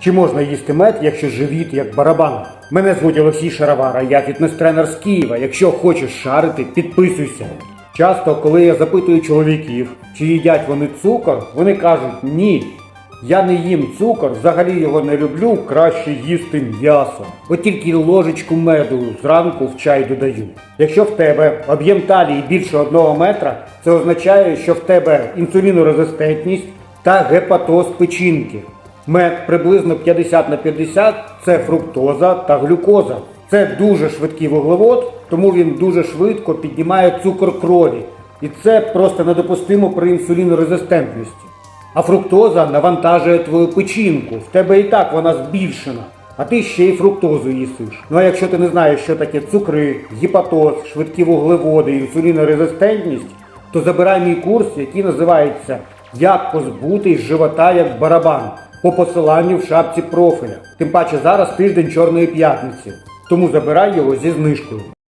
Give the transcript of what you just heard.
Чи можна їсти мед, якщо живіт як барабан? Мене звуть Олексій Шаровара, я фітнес-тренер з Києва. Якщо хочеш шарити, підписуйся. Часто, коли я запитую чоловіків, чи їдять вони цукор, вони кажуть ні. Я не їм цукор, взагалі його не люблю, краще їсти м'ясо. От тільки ложечку меду зранку в чай додаю. Якщо в тебе об'єм талії більше одного метра, це означає, що в тебе інсулінорезистентність та гепатоз печінки. Мед приблизно 50 на 50 це фруктоза та глюкоза. Це дуже швидкий вуглевод, тому він дуже швидко піднімає цукор крові. І це просто недопустимо при інсулінорезистентності. А фруктоза навантажує твою печінку. В тебе і так вона збільшена. А ти ще й фруктозу їсиш. Ну а якщо ти не знаєш, що таке цукри, гіпатоз, швидкі вуглеводи, інсулінорезистентність, то забирай мій курс, який називається Як позбутись живота як барабан по посиланню в шапці профіля. Тим паче зараз тиждень Чорної п'ятниці. Тому забирай його зі знижкою.